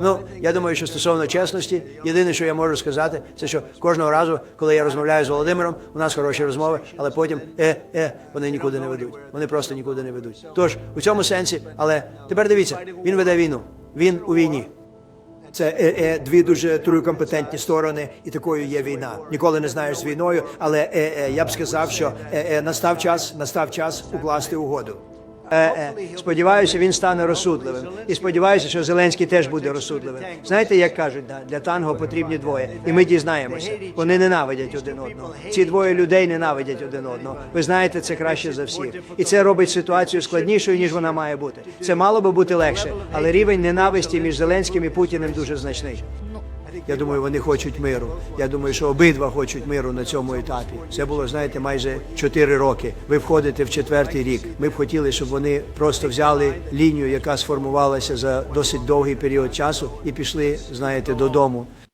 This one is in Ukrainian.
Ну, я думаю, що стосовно чесності, єдине, що я можу сказати, це що кожного разу, коли я розмовляю з Володимиром, у нас хороші розмови, але потім е, е, вони нікуди не ведуть. Вони просто нікуди не ведуть. Тож у цьому сенсі, але тепер дивіться, він веде війну. Він у війні. Це е, е, дві дуже трукомпетентні сторони, і такою є війна. Ніколи не знаєш з війною, але е, е, я б сказав, що е, е, настав час, настав час укласти угоду. Е, е, сподіваюся, він стане розсудливим. І сподіваюся, що Зеленський теж буде розсудливим. Знаєте, як кажуть, для танго потрібні двоє, і ми дізнаємося. Вони ненавидять один одного. Ці двоє людей ненавидять один одного. Ви знаєте це краще за всіх. І це робить ситуацію складнішою, ніж вона має бути. Це мало би бути легше, але рівень ненависті між Зеленським і Путіним дуже значний. Я думаю, вони хочуть миру. Я думаю, що обидва хочуть миру на цьому етапі. Це було, знаєте, майже 4 роки. Ви входите в четвертий рік. Ми б хотіли, щоб вони просто взяли лінію, яка сформувалася за досить довгий період часу, і пішли, знаєте, додому.